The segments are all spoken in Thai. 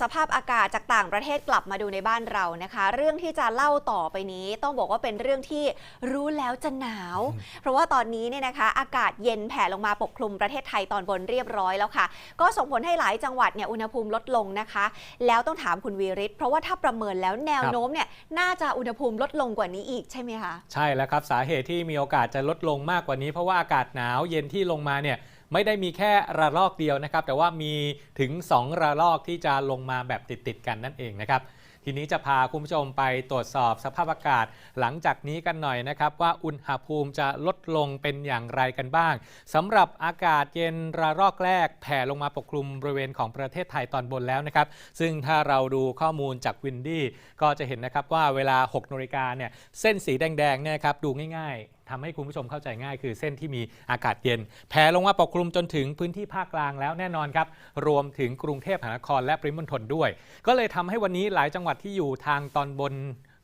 สภาพอากาศจากต่างประเทศกลับมาดูในบ้านเรานะคะ เรื่องที่จะเล่าต่อไปนี้ต้องบอกว่าเป็นเรื่องที่รู้แล้วจะหนาว เพราะว่าตอนนี้เนี่ยนะคะ อากาศเย็นแผ่ลงมาปกคลุมประเทศไทยตอนบนเรียบร้อยแล้วค่ะ ก็ส่งผลให้หลายจังหวัดเนี่ยอุณหภูมิลดลงนะคะ แล้วต้องถามคุณวีริศเพราะว่าถ้าประเมินแล้วแนวโน้มเนี่ยน่าจะอุณหภูมิลดลงกว่านี้อีกใช่ไหมคะใช่แล้วครับสาเหตุที่มีโอกาสจะลดลงมากกว่านี้ เพราะว่าอากาศหนาวเย็นที่ลงมาเนี่ย ไม่ได้มีแค่ระลอกเดียวนะครับ แต่ว่ามีถึง 2 ระลอกที่จะลงมาแบบติดๆกันนั่นเองนะครับทีนี้จะพาคุณผู้ชมไปตรวจสอบสภาพอากาศ หลังจากนี้กันหน่อยนะครับว่าอุณหภูมิจะลดลงเป็นอย่างไรกันบ้างสำหรับอากาศเย็นระลอกแรกแผ่ลงมาปกคลุมบริเวณของประเทศไทยตอนบนแล้วนะครับ ซึ่งถ้าเราดูข้อมูลจากวินดี้ก็จะเห็นนะครับว่าเวลา6นาฬิกาเนี่ยเส้นสีแดงๆเนี่ยครับดูง่ายๆทำให้คุณผู้ชมเข้าใจง่ายคือเส้นที่มีอากาศเย็น แผ่ลงมาปกคลุมจนถึงพื้นที่ภาคกลางแล้วแน่นอนครับ รวมถึงกรุงเทพมหานครและปริมณฑลด้วย ก็เลยทำให้วันนี้หลายจังหวัดที่อยู่ทางตอนบน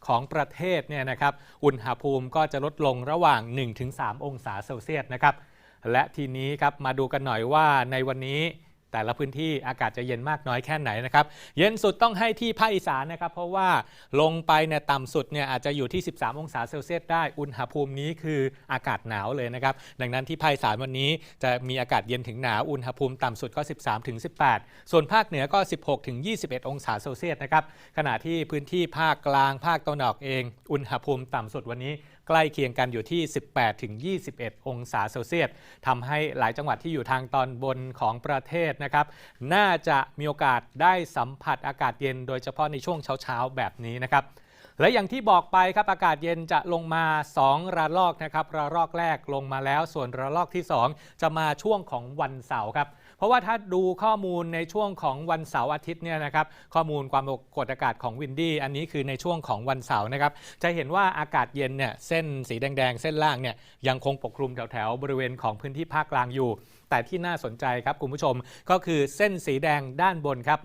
ของประเทศเนี่ยนะครับ อุณหภูมิก็จะลดลงระหว่าง 1-3 องศาเซลเซียสนะครับ และทีนี้ครับมาดูกันหน่อยว่าในวันนี้ แต่ละพื้นที่อากาศจะเย็นมากน้อยแค่ไหนนะครับ เย็นสุดต้องให้ที่ภาคอีสานนะครับ เพราะว่าลงไปเนี่ยต่ำสุดเนี่ยอาจจะอยู่ที่ 13 องศาเซลเซียสได้ อุณหภูมินี้คืออากาศหนาวเลยนะครับ ดังนั้นที่ภาคอีสานวันนี้จะมีอากาศเย็นถึงหนาว อุณหภูมิต่ำสุดก็ 13 ถึง 18 ส่วนภาคเหนือก็ 16 ถึง 21 องศาเซลเซียสนะครับ ขณะที่พื้นที่ภาคกลาง ภาคตะวันออกเอง อุณหภูมิต่ำสุดวันนี้ ใกล้เคียงกันอยู่ที่ 18ถึง21 องศาเซลเซียสทำให้หลายจังหวัดที่อยู่ทางตอนบนของประเทศนะครับ น่าจะมีโอกาสได้สัมผัสอากาศเย็น โดยเฉพาะในช่วงเช้าๆแบบนี้นะครับและอย่างที่บอกไปครับอากาศเย็นจะลงมา 2 ระลอกนะครับ ระลอกแรกลงมาแล้ว ส่วนระลอกที่ 2 จะมาช่วงของวันเสาร์ครับ เพราะว่าถ้าดูข้อมูลในช่วงของวันเสาร์อาทิตย์เนี่ยนะครับข้อมูลความกดอากาศของวินดี้อันนี้คือในช่วงของวันเสาร์นะครับจะเห็นว่าอากาศเย็นเนี่ยเส้นสีแดงๆ เส้นล่างเนี่ยยังคงปกคลุมแถวๆบริเวณของพื้นที่ภาคกลางอยู่ แต่ที่น่าสนใจครับคุณผู้ชมก็คือเส้นสีแดงด้านบนครับ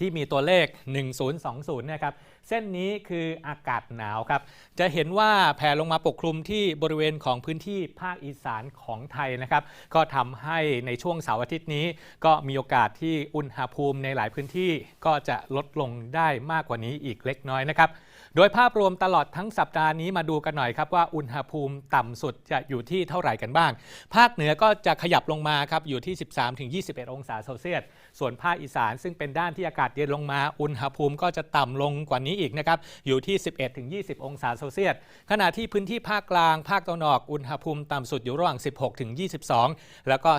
ที่มีตัวเลข 1020นะครับเส้นนี้คืออากาศหนาวครับ จะเห็นว่าแผ่ลงมาปกคลุมที่บริเวณของพื้นที่ภาคอีสานของไทยนะครับ ก็ทำให้ในช่วงเสาร์อาทิตย์นี้ ก็มีโอกาสที่อุณหภูมิในหลายพื้นที่ก็จะลดลงได้มากกว่านี้อีกเล็กน้อยนะครับ โดยภาพรวมตลอดทั้งสัปดาห์นี้มาดูกันหน่อยครับว่าอุณหภูมิต่ำสุดจะอยู่ที่เท่าไหร่กันบ้าง ภาคเหนือก็จะขยับลงมาครับอยู่ที่ 13-21 องศาเซลเซียส ส่วนภาคอีสานซึ่งเป็นด้านที่อากาศเย็นลงมา อุณหภูมิก็จะต่ำลงกว่านี้อีกนะครับอยู่ที่ 11-20 องศาเซลเซียส ขณะที่พื้นที่ภาคกลาง ภาคตะวันออกอุณหภูมิต่ำสุดอยู่ระหว่าง 16-22 แล้วก็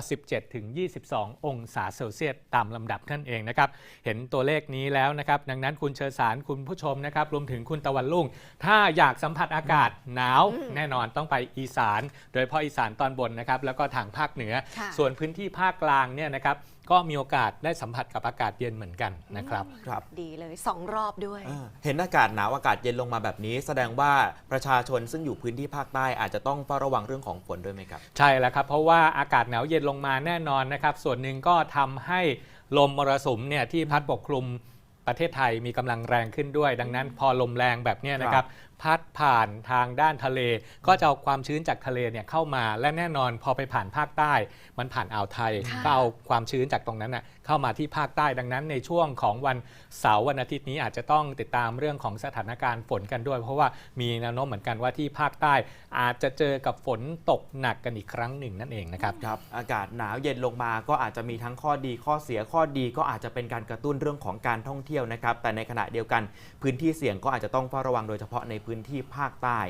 17-22 องศาเซลเซียสตามลำดับนั่นเองนะครับเห็นตัวเลขนี้แล้วนะครับดังนั้นคุณเชิญสารคุณผู้ชมนะครับรวมถึงคุณตะวันลุ่ง ถ้าอยากสัมผัสอากาศหนาวอืมแน่นอนต้องไปอีสาน โดยเฉพาะอีสานตอนบนนะครับแล้วก็ทางภาคเหนือค่ะส่วนพื้นที่ภาคกลางเนี่ยนะครับก็มีโอกาสได้สัมผัสกับอากาศเย็นเหมือนกันนะครับครับ ดีเลยสองรอบด้วยเออเห็นอากาศหนาวอากาศเย็นลงมาแบบนี้ แสดงว่าประชาชนซึ่งอยู่พื้นที่ภาคใต้อาจจะต้องเฝ้าระวังเรื่องของฝนด้วยไหมครับ ใช่แล้วครับ เพราะว่าอากาศหนาวเย็นลงมาแน่นอนนะครับ ส่วนหนึ่งก็ทำให้ลมมรสุมเนี่ยที่พัดปกคลุม ประเทศไทยมีกำลังแรงขึ้นด้วย ดังนั้นพอลมแรงแบบเนี้ยนะครับ พัดผ่านทางด้านทะเล ก็จะเอาความชื้นจากทะเลเนี่ยเข้ามาและแน่นอนพอไปผ่านภาคใต้ มันผ่านอ่าวไทยค่ะก็เอาความชื้นจากตรงนั้นน่ะเข้ามาที่ภาคใต้ดังนั้น ในช่วงของวันเสาร์วันอาทิตย์นี้อาจจะต้องติดตามเรื่องของสถานการณ์ฝนกันด้วย เพราะว่ามีแนวโน้มเหมือนกันว่าที่ภาคใต้ อาจจะเจอกับฝนตกหนักกันอีกครั้งหนึ่งนั่นเองนะครับครับอากาศหนาวเย็นลงมาก็อาจจะมีทั้งข้อดีข้อเสียข้อดีก็อาจจะเป็นการกระตุ้นเรื่องของการท่องเที่ยวนะครับแต่ในขณะเดียวกันพื้นที่เสี่ยงก็อาจจะต้องเฝ้าระวังโดยเฉพาะในพื้นที่ภาคใต้